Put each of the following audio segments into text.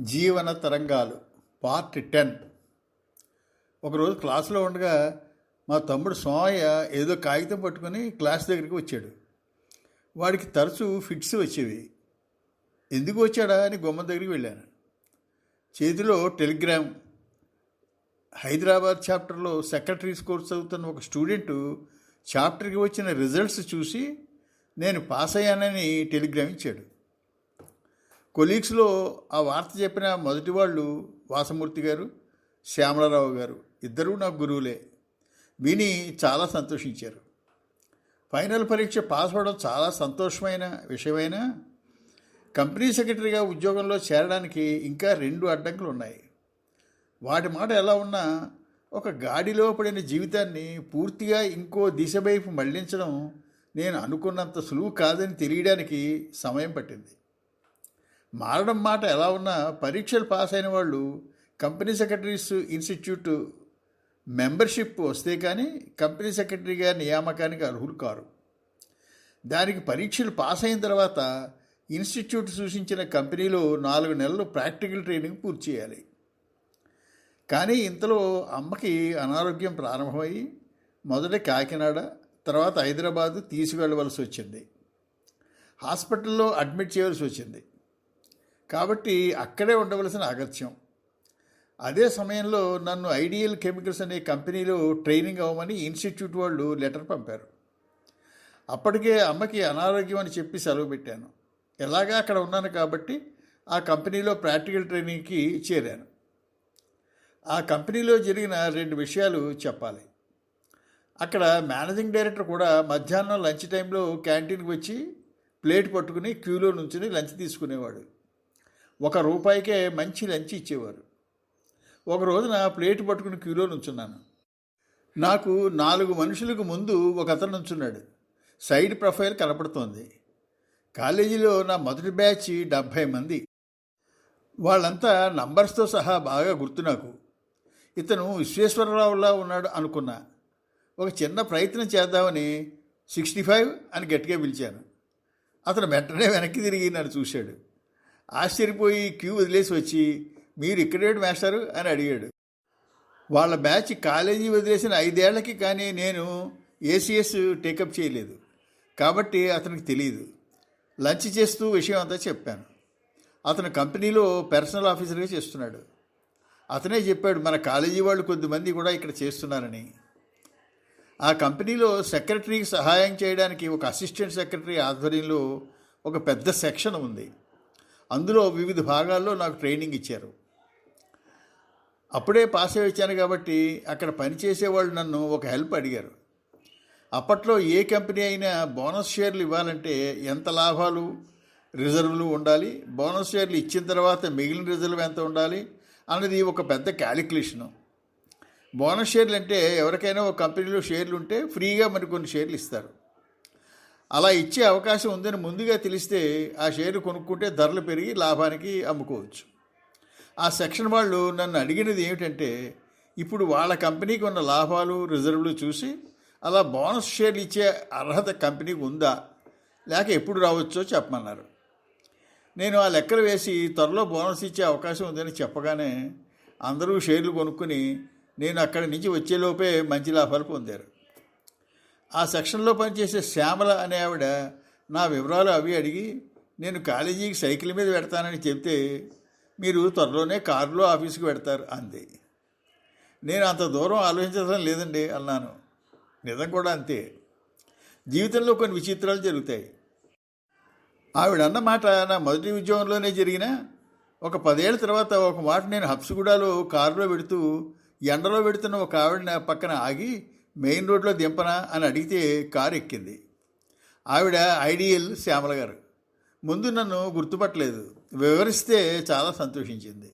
జీవన తరంగాలు part ten. ఒకరోజు క్లాసులో ఉండగా మా తమ్ముడు సోమయ్య ఏదో కాగితం పట్టుకొని క్లాస్ దగ్గరికి వచ్చాడు. వాడికి తరచూ ఫిట్స్ వచ్చేవి. ఎందుకు వచ్చాడా అని గుమ్మ దగ్గరికి వెళ్ళాను. చేతిలో టెలిగ్రామ్. హైదరాబాద్ చాప్టర్లో సెక్రటరీస్ కోర్స్ చదువుతున్న ఒక స్టూడెంటు చాప్టర్కి వచ్చిన రిజల్ట్స్ చూసి నేను పాస్ అయ్యానని టెలిగ్రామ్ ఇచ్చాడు. కొలీగ్స్లో ఆ వార్త చెప్పిన మొదటి వాళ్ళు వాసమూర్తి గారు శ్యామలరావు గారు. ఇద్దరూ నాకు గురువులే. విని చాలా సంతోషించారు. ఫైనల్ పరీక్ష పాస్ అవ్వడం చాలా సంతోషమైన విషయమైనా కంపెనీ సెక్రటరీగా ఉద్యోగంలో చేరడానికి ఇంకా రెండు అడ్డంకులు ఉన్నాయి. వాటి మాట ఎలా ఉన్నా ఒక గాడిలో పడిన జీవితాన్ని పూర్తిగా ఇంకో దిశ వైపు మళ్ళించడం నేను అనుకున్నంత సులువు కాదని తెలియడానికి సమయం పట్టింది. మారడం మాట ఎలా ఉన్నా పరీక్షలు పాస్ అయిన వాళ్ళు కంపెనీ సెక్రటరీస్ ఇన్స్టిట్యూట్ మెంబర్షిప్ వస్తే కానీ కంపెనీ సెక్రటరీగా నియామకానికి అర్హులు కారు. దానికి పరీక్షలు పాస్ అయిన తర్వాత ఇన్స్టిట్యూట్ సూచించిన కంపెనీలో నాలుగు నెలలు ప్రాక్టికల్ ట్రైనింగ్ పూర్తి చేయాలి. కానీ ఇంతలో అమ్మకి అనారోగ్యం ప్రారంభమై మొదట కాకినాడ తర్వాత హైదరాబాదు తీసుకెళ్ళవలసి వచ్చింది. హాస్పిటల్లో అడ్మిట్ చేయవలసి వచ్చింది. కాబట్టి అక్కడే ఉండవలసిన అగత్యం. అదే సమయంలో నన్ను ఐడియల్ కెమికల్స్ అనే కంపెనీలో ట్రైనింగ్ అవ్వమని ఇన్స్టిట్యూట్ వాళ్ళు లెటర్ పంపారు. అప్పటికే అమ్మకి అనారోగ్యం అని చెప్పి సెలవు పెట్టాను. ఎలాగా అక్కడ ఉన్నాను కాబట్టి ఆ కంపెనీలో ప్రాక్టికల్ ట్రైనింగ్కి చేరాను. ఆ కంపెనీలో జరిగిన రెండు విషయాలు చెప్పాలి. అక్కడ మేనేజింగ్ డైరెక్టర్ కూడా మధ్యాహ్నం లంచ్ టైంలో క్యాంటీన్కి వచ్చి ప్లేట్ పట్టుకుని క్యూలో నుంచుని లంచ్ తీసుకునేవాడు. ఒక రూపాయికే మంచి లంచ్ ఇచ్చేవారు. ఒక రోజున ప్లేట్ పట్టుకుని క్యూలో నుంచున్నాను. నాకు నాలుగు మనుషులకు ముందు ఒక అతను నుంచున్నాడు. సైడ్ ప్రొఫైల్ కనపడుతోంది. కాలేజీలో నా మొదటి బ్యాచ్ డెబ్భై మంది. వాళ్ళంతా నంబర్స్తో సహా బాగా గుర్తు నాకు. ఇతను విశ్వేశ్వరరావులా ఉన్నాడు అనుకున్నా. ఒక చిన్న ప్రయత్నం చేద్దామని సిక్స్టీ ఫైవ్ అని గట్టిగా పిలిచాను. అతను వెంటనే వెనక్కి తిరిగి నన్ను చూశాడు. ఆశ్చర్యపోయి క్యూ వదిలేసి వచ్చి మీరు ఇక్కడేడు మాస్టారు? అని అడిగాడు. వాళ్ళ బ్యాచ్ కాలేజీ వదిలేసిన ఐదేళ్ళకి కానీ నేను ఏసీఎస్ టేకప్ చేయలేదు. కాబట్టి అతనికి తెలియదు లంచ్ చేస్తూ విషయం అంతా చెప్పాను. అతను కంపెనీలో పర్సనల్ ఆఫీసర్గా చేస్తున్నాడు. అతనే చెప్పాడు మన కాలేజీ వాళ్ళు కొద్దిమంది కూడా ఇక్కడ చేస్తున్నారని. ఆ కంపెనీలో సెక్రటరీకి సహాయం చేయడానికి ఒక అసిస్టెంట్ సెక్రటరీ ఆధ్వర్యంలో ఒక పెద్ద సెక్షన్ ఉంది. అందులో వివిధ భాగాల్లో నాకు ట్రైనింగ్ ఇచ్చారు. అప్పుడే పాస్ అయి వచ్చాను కాబట్టి అక్కడ పనిచేసేవాళ్ళు నన్ను ఒక హెల్ప్ అడిగారు. అప్పట్లో ఏ కంపెనీ అయినా బోనస్ షేర్లు ఇవ్వాలంటే ఎంత లాభాలు రిజర్వులు ఉండాలి బోనస్ షేర్లు ఇచ్చిన తర్వాత మిగిలిన రిజర్వ్ ఎంత ఉండాలి అన్నది ఒక పెద్ద క్యాలిక్యులేషను. బోనస్ షేర్లు అంటే ఎవరికైనా ఒక కంపెనీలో షేర్లు ఉంటే ఫ్రీగా మరికొన్ని షేర్లు ఇస్తారు. అలా ఇచ్చే అవకాశం ఉందని ముందుగా తెలిస్తే ఆ షేర్ కొనుక్కుంటే ధరలు పెరిగి లాభానికి అమ్ముకోవచ్చు. ఆ సెక్షన్ వాళ్ళు నన్ను అడిగినది ఏమిటంటే ఇప్పుడు వాళ్ళ కంపెనీకి ఉన్న లాభాలు రిజర్వులు చూసి అలా బోనస్ షేర్లు ఇచ్చే అర్హత కంపెనీకి ఉందా? లేక ఎప్పుడు రావచ్చో చెప్పమన్నారు. నేను ఆ లెక్కలు వేసి త్వరలో బోనస్ ఇచ్చే అవకాశం ఉందని చెప్పగానే అందరూ షేర్లు కొనుక్కుని నేను అక్కడి నుంచి వచ్చేలోపే మంచి లాభాలు పొందారు. ఆ సెక్షన్లో పనిచేసే శ్యామల అనే ఆవిడ నా వివరాలు అవి అడిగి నేను కాలేజీకి సైకిల్ మీద పెడతానని చెప్తే మీరు త్వరలోనే కారులో ఆఫీస్కి పెడతారు అంది. నేను అంత దూరం ఆలోచించడం లేదండి అన్నాను. నిజం కూడా అంతే. జీవితంలో కొన్ని విచిత్రాలు జరుగుతాయి. ఆవిడ అన్నమాట నా మొదటి ఉద్యోగంలోనే జరిగిన ఒక పదేళ్ళ తర్వాత ఒక మాట నేను హబ్సిగూడలో కారులో పెడుతూ ఎండలో పెడుతున్న ఒక ఆవిడ పక్కన ఆగి మెయిన్ రోడ్లో దింపనా అని అడిగితే కారు ఎక్కింది ఆవిడ ఐడియల్ శ్యామల గారు. ముందు నన్ను గుర్తుపట్టలేదు. వివరిస్తే చాలా సంతోషించింది.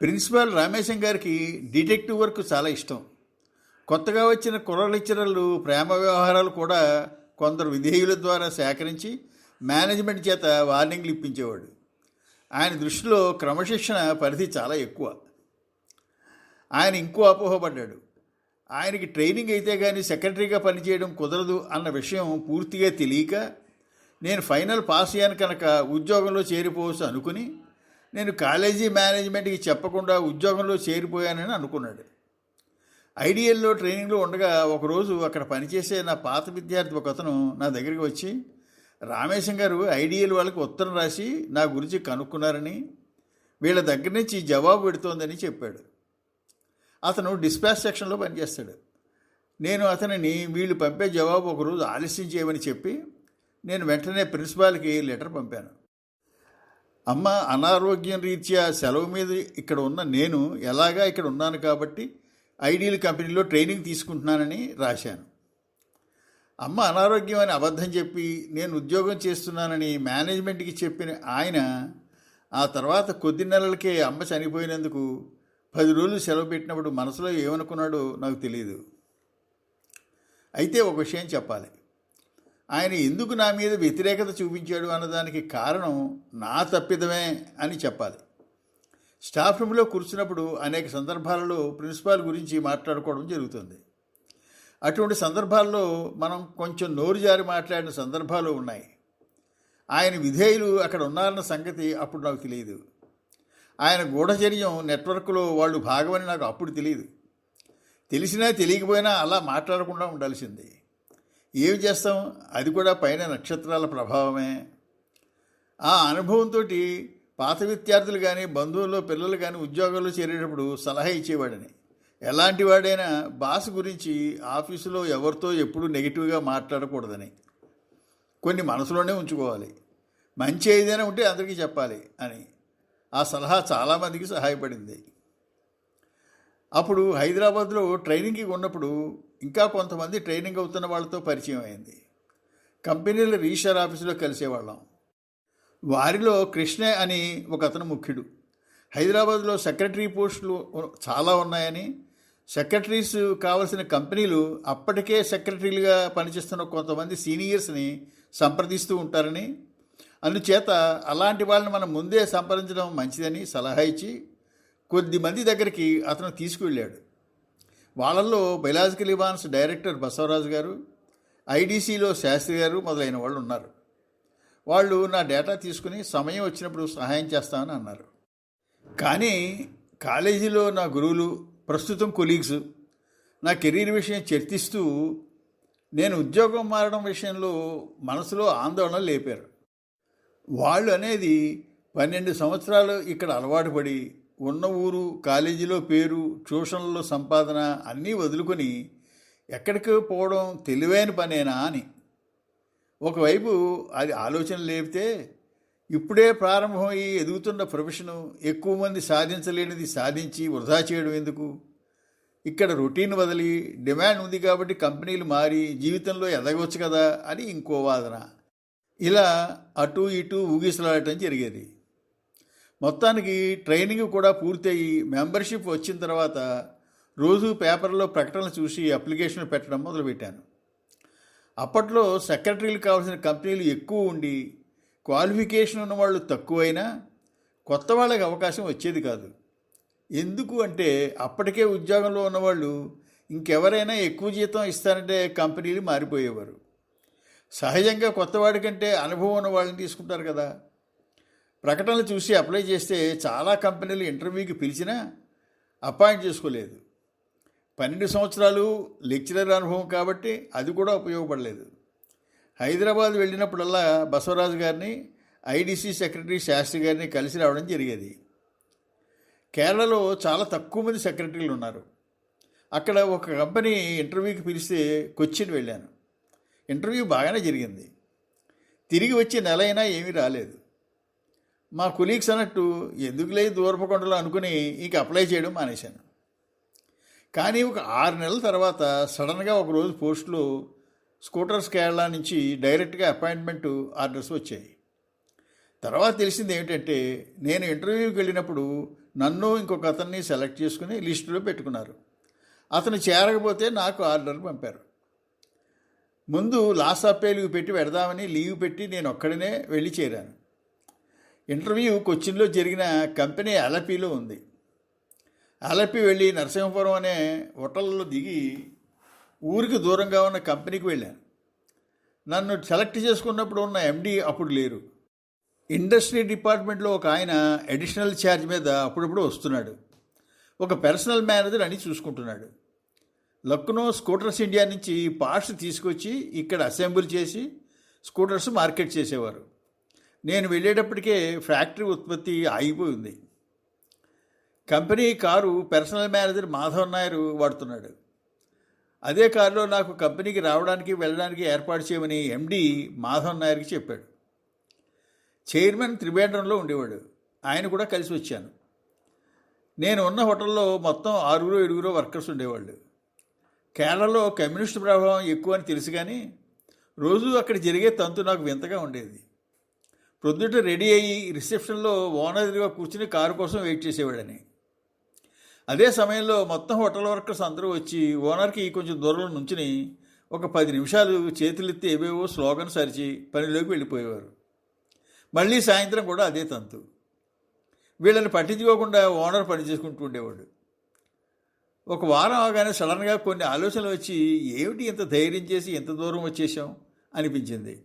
ప్రిన్సిపాల్ రామేశం గారికి డిటెక్టివ్ వర్క్ చాలా ఇష్టం. కొత్తగా వచ్చిన కుర్ర లెక్చరర్లు ప్రేమ వ్యవహారాలు కూడా కొందరు విధేయుల ద్వారా సేకరించి మేనేజ్మెంట్ చేత వార్నింగ్లు ఇప్పించేవాడు. ఆయన దృష్టిలో క్రమశిక్షణ పరిధి చాలా ఎక్కువ. ఆయన ఇంకో అపోహపడ్డాడు. ఆయనకి ట్రైనింగ్ అయితే కానీ సెక్రటరీగా పనిచేయడం కుదరదు అన్న విషయం పూర్తిగా తెలియక నేను ఫైనల్ పాస్ అయ్యాను కనుక ఉద్యోగంలో చేరిపోవచ్చు అనుకుని నేను కాలేజీ మేనేజ్మెంట్కి చెప్పకుండా ఉద్యోగంలో చేరిపోయానని అనుకున్నాడు. ఐడియల్లో ట్రైనింగ్లో ఉండగా ఒకరోజు అక్కడ పనిచేసే నా పాత విద్యార్థి ఒక అతను నా దగ్గరికి వచ్చి రామేశం గారు ఐడియల్ వాళ్ళకి ఉత్తరం రాసి నా గురించి కనుక్కున్నారని వీళ్ళ దగ్గర నుంచి జవాబు పెడుతోందని చెప్పాడు. అతను డిస్పాచ్ సెక్షన్లో పనిచేస్తాడు. నేను అతనిని వీళ్ళు పంపే జవాబు ఒకరోజు ఆలస్యం చేయమని చెప్పి నేను వెంటనే ప్రిన్సిపాల్కి లెటర్ పంపాను. అమ్మ అనారోగ్యం రీత్యా సెలవు మీద ఇక్కడ ఉన్న నేను ఎలాగా ఇక్కడ ఉన్నాను కాబట్టి ఐడియల్ కంపెనీలో ట్రైనింగ్ తీసుకుంటున్నానని రాశాను. అమ్మ అనారోగ్యం అని అబద్ధం చెప్పి నేను ఉద్యోగం చేస్తున్నానని మేనేజ్మెంట్కి చెప్పిన ఆయన ఆ తర్వాత కొద్ది నెలలకే అమ్మ చనిపోయినందుకు పది రోజులు సెలవు పెట్టినప్పుడు మనసులో ఏమనుకున్నాడో నాకు తెలియదు అయితే ఒక విషయం చెప్పాలి. ఆయన ఎందుకు నా మీద వ్యతిరేకత చూపించాడు అన్నదానికి కారణం నా తప్పిదమే అని చెప్పాలి. స్టాఫ్ రూమ్లో కూర్చున్నప్పుడు అనేక సందర్భాలలో ప్రిన్సిపాల్ గురించి మాట్లాడుకోవడం జరుగుతుంది. అటువంటి సందర్భాల్లో మనం కొంచెం నోరు జారి మాట్లాడిన సందర్భాలు ఉన్నాయి. ఆయన విధేయులు అక్కడ ఉన్నారన్న సంగతి అప్పుడు నాకు తెలియదు ఆయన గూఢచర్యం నెట్వర్క్లో వాళ్ళు భాగమని నాకు అప్పుడు తెలియదు. తెలిసినా తెలియకపోయినా అలా మాట్లాడకుండా ఉండాల్సింది. ఏమి చేస్తాం? అది కూడా పైన నక్షత్రాల ప్రభావమే. ఆ అనుభవంతో పాత విద్యార్థులు కానీ బంధువులు పిల్లలు కానీ ఉద్యోగాల్లో చేరేటప్పుడు సలహా ఇచ్చేవాడని. ఎలాంటి వాడైనా బాస్ గురించి ఆఫీసులో ఎవరితో ఎప్పుడూ నెగిటివ్గా మాట్లాడకూడదని. కొన్ని మనసులోనే ఉంచుకోవాలి. మంచి ఏదైనా ఉంటే అందరికీ చెప్పాలి అని. ఆ సలహా చాలామందికి సహాయపడింది. అప్పుడు హైదరాబాద్లో ట్రైనింగ్కి ఉన్నప్పుడు ఇంకా కొంతమంది ట్రైనింగ్ అవుతున్న వాళ్ళతో పరిచయం అయింది. కంపెనీల రిజిస్టర్ ఆఫీసులో కలిసేవాళ్ళం. వారిలో కృష్ణ అని ఒక అతను ముఖ్యుడు. హైదరాబాద్లో సెక్రటరీ పోస్టులు చాలా ఉన్నాయని సెక్రటరీస్ కావలసిన కంపెనీలు అప్పటికే సెక్రటరీలుగా పనిచేస్తున్న కొంతమంది సీనియర్స్ని సంప్రదిస్తూ ఉంటారని అందుచేత అలాంటి వాళ్ళని మనం ముందే సంప్రదించడం మంచిదని సలహా ఇచ్చి కొద్ది మంది దగ్గరికి అతను తీసుకువెళ్ళాడు. వాళ్ళల్లో బయలాజికల్ ఇవాన్స్ డైరెక్టర్ బసవరాజు గారు ఐడీసీలో శాస్త్రి గారు మొదలైన వాళ్ళు ఉన్నారు. వాళ్ళు నా డేటా తీసుకుని సమయం వచ్చినప్పుడు సహాయం చేస్తామని అన్నారు. కానీ కాలేజీలో నా గురువులు ప్రస్తుతం కొలీగ్స్ నా కెరీర్ విషయం చర్చిస్తూ నేను ఉద్యోగం మారడం విషయంలో మనసులో ఆందోళన లేపారు. వాళ్ళు అనేది పన్నెండు సంవత్సరాలు ఇక్కడ అలవాటు పడి ఉన్న ఊరు కాలేజీలో పేరు ట్యూషన్లలో సంపాదన అన్నీ వదులుకొని ఎక్కడికి పోవడం తెలివైన పనేనా అని. ఒకవైపు అది ఆలోచన లేపితే ఇప్పుడే ప్రారంభమయ్యి ఎదుగుతున్న ప్రొఫెషను ఎక్కువ మంది సాధించలేనిది సాధించి వృధా చేయడం ఎందుకు? ఇక్కడ రొటీన్ వదిలి డిమాండ్ ఉంది కాబట్టి కంపెనీలు మారి జీవితంలో ఎదగవచ్చు కదా అని ఇంకో వాదన. ఇలా అటు ఇటు ఊగిసలాడటం జరిగేది. మొత్తానికి ట్రైనింగ్ కూడా పూర్తయి మెంబర్షిప్ వచ్చిన తర్వాత రోజు పేపర్లో ప్రకటనలు చూసి అప్లికేషన్ పెట్టడం మొదలుపెట్టాను. అప్పట్లో సెక్రటరీలు కావాల్సిన కంపెనీలు ఎక్కువ ఉండి క్వాలిఫికేషన్ ఉన్న వాళ్ళు తక్కువైనా కొత్త వాళ్ళకి అవకాశం వచ్చేది కాదు. ఎందుకు అంటే అప్పటికే ఉద్యోగంలో ఉన్నవాళ్ళు ఇంకెవరైనా ఎక్కువ జీతం ఇస్తారంటే కంపెనీలు మారిపోయేవారు. సహజంగా కొత్తవాడి కంటే అనుభవం ఉన్న వాళ్ళని తీసుకుంటారు కదా. ప్రకటనలు చూసి అప్లై చేస్తే చాలా కంపెనీలు ఇంటర్వ్యూకి పిలిచినా అపాయింట్ చేసుకోలేదు. పన్నెండు సంవత్సరాలు లెక్చరర్ అనుభవం కాబట్టి అది కూడా ఉపయోగపడలేదు. హైదరాబాద్ వెళ్ళినప్పుడల్లా బసవరాజు గారిని ఐడీసీ సెక్రటరీ శాస్త్రి గారిని కలిసి రావడం జరిగేది. కేరళలో చాలా తక్కువ మంది సెక్రటరీలు ఉన్నారు. అక్కడ ఒక కంపెనీ ఇంటర్వ్యూకి పిలిస్తే కొచ్చిన్ వెళ్ళాను. ఇంటర్వ్యూ బాగానే జరిగింది. తిరిగి వచ్చి నెల అయినా ఏమీ రాలేదు. మా కొలీగ్స్ అన్నట్టు ఎందుకులే దూరపకొండలో అనుకుని ఇక అప్లై చేయడం మానేశాను. కానీ ఒక ఆరు నెలల తర్వాత సడన్గా ఒకరోజు పోస్టులో స్కూటర్స్ కేరళ నుంచి డైరెక్ట్గా అపాయింట్మెంట్ ఆర్డర్స్ వచ్చాయి. తర్వాత తెలిసింది ఏమిటంటే నేను ఇంటర్వ్యూకి వెళ్ళినప్పుడు నన్ను ఇంకొక అతన్ని సెలెక్ట్ చేసుకుని లిస్టులో పెట్టుకున్నారు. అతను చేరకపోతే నాకు ఆర్డర్ పంపారు. ముందు లాస్ లీవ్ పెట్టి పెడదామని లీవ్ పెట్టి నేను ఒక్కడనే వెళ్ళి చేరాను. ఇంటర్వ్యూ కొచ్చిన్లో జరిగిన కంపెనీ అలపీలో ఉంది. అలపి వెళ్ళి నరసింహపురం అనే హోటల్లో దిగి ఊరికి దూరంగా ఉన్న కంపెనీకి వెళ్ళాను. నన్ను సెలెక్ట్ చేసుకున్నప్పుడు ఉన్న ఎండీ అప్పుడు లేరు. ఇండస్ట్రీ డిపార్ట్మెంట్లో ఒక ఆయన అడిషనల్ ఛార్జ్ మీద అప్పుడప్పుడు వస్తున్నాడు. ఒక పర్సనల్ మేనేజర్ అని చూసుకుంటున్నాడు. లక్నో స్కూటర్స్ ఇండియా నుంచి పార్ట్స్ తీసుకొచ్చి ఇక్కడ అసెంబుల్ చేసి స్కూటర్స్ మార్కెట్ చేసేవారు. నేను వెళ్ళేటప్పటికే ఫ్యాక్టరీ ఉత్పత్తి ఆగిపోయింది company car personal manager Madhav Nair వాడుతున్నాడు. అదే కారులో నాకు కంపెనీకి రావడానికి వెళ్ళడానికి ఏర్పాటు చేయమని ఎండి మాధవ్ నాయర్కి చెప్పాడు. చైర్మన్ త్రివేంద్రంలో ఉండేవాడు. ఆయన కూడా కలిసి వచ్చాను. నేను ఉన్న హోటల్లో మొత్తం ఆరుగురు ఏడుగురు వర్కర్స్ ఉండేవాళ్ళు. కేరళలో కమ్యూనిస్ట్ ప్రభావం ఎక్కువ అని తెలుసు కానీ రోజు అక్కడ జరిగే తంతు నాకు వింతగా ఉండేది. ప్రొద్దుట రెడీ అయ్యి రిసెప్షన్లో ఓనర్గా కూర్చుని కారు కోసం వెయిట్ చేసేవాడని అదే సమయంలో మొత్తం హోటల్ వర్కర్స్ అందరూ వచ్చి ఓనర్కి కొంచెం దూరంలో నుంచుని ఒక పది నిమిషాలు చేతులెత్తి ఏవేవో స్లోగన్ సరిచి పనిలోకి వెళ్ళిపోయేవారు. మళ్ళీ సాయంత్రం కూడా అదే తంతు. వీళ్ళని పట్టించుకోకుండా ఓనర్ పని చేసుకుంటూ ఉండేవాడు. ఒక వారం అవగానే సడన్గా కొన్ని ఆలోచనలు వచ్చి ఏమిటి ఇంత ధైర్యం చేసి ఎంత దూరం వచ్చేసాం అనిపించింది.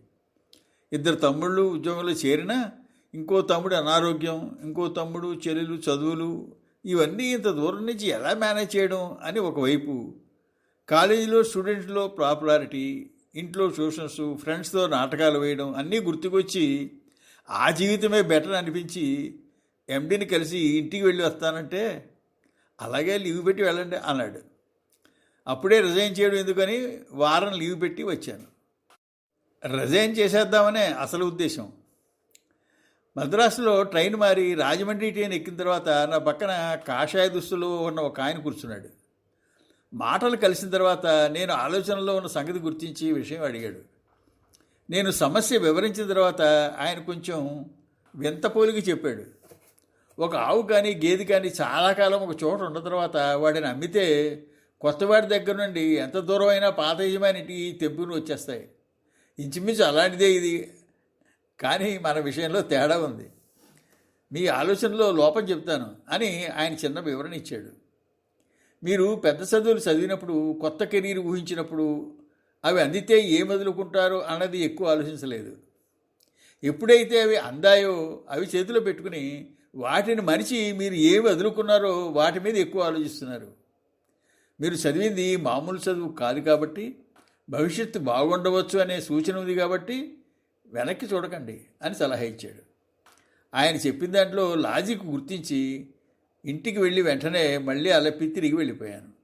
ఇద్దరు తమ్ముళ్ళు ఉద్యోగంలో చేరినా ఇంకో తమ్ముడు అనారోగ్యం ఇంకో తమ్ముడు చెల్లెలు చదువులు ఇవన్నీ ఇంత దూరం నుంచి ఎలా మేనేజ్ చేయడం అని ఒకవైపు కాలేజీలో స్టూడెంట్లో పాపులారిటీ ఇంట్లో ట్యూషన్స్ ఫ్రెండ్స్తో నాటకాలు వేయడం అన్నీ గుర్తుకొచ్చి ఆ జీవితమే బెటర్ అనిపించి ఎండీని కలిసి ఇంటికి వెళ్ళి వస్తానంటే అలాగే లీవ్ పెట్టి వెళ్ళండి అన్నాడు. అప్పుడే రిజైన్ చేయడం ఎందుకని వారం లీవ్ పెట్టి వచ్చాను. రిజైన్ చేసేద్దామనే అసలు ఉద్దేశం. మద్రాసులో ట్రైన్ మారి రాజమండ్రి ట్రైన్ ఎక్కిన తర్వాత నా పక్కన కాషాయ దుస్తులు ఉన్న ఒక ఆయన కూర్చున్నాడు. మాటలు కలిసిన తర్వాత నేను ఆలోచనలో ఉన్న సంగతి గుర్తించి విషయం అడిగాడు. నేను సమస్య వివరించిన తర్వాత ఆయన కొంచెం వింత పోలికి చెప్పాడు. ఒక ఆవు కానీ గేదె కానీ చాలా కాలం ఒక చోట ఉన్న తర్వాత వాడిని అమ్మితే కొత్తవాడి దగ్గర నుండి ఎంత దూరం అయినా పాత యజమానికి తెంపుకుని వచ్చేస్తాయి. ఇంచుమించు అలాంటిదే ఇది. కానీ మన విషయంలో తేడా ఉంది. మీ ఆలోచనలో లోపం చెప్తాను అని ఆయన చిన్న వివరణ ఇచ్చాడు. మీరు పెద్ద చదువులు చదివినప్పుడు కొత్త కెరీర్ ఊహించినప్పుడు అవి అందితే ఏం వదులుకుంటారో అన్నది ఎక్కువ ఆలోచించలేదు. ఎప్పుడైతే అవి అందాయో అవి చేతిలో పెట్టుకుని వాటిని మరిచి మీరు ఏమి వదులుకున్నారో వాటి మీద ఎక్కువ ఆలోచిస్తున్నారు. మీరు చదివింది మామూలు చదువు కాదు కాబట్టి భవిష్యత్తు బాగుండవచ్చు అనే సూచన ఉంది కాబట్టి వెనక్కి చూడకండి అని సలహా ఇచ్చాడు. ఆయన చెప్పిన దాంట్లో లాజిక్ గుర్తించి ఇంటికి వెళ్ళి వెంటనే మళ్ళీ అలపి తిరిగి వెళ్ళిపోయాను.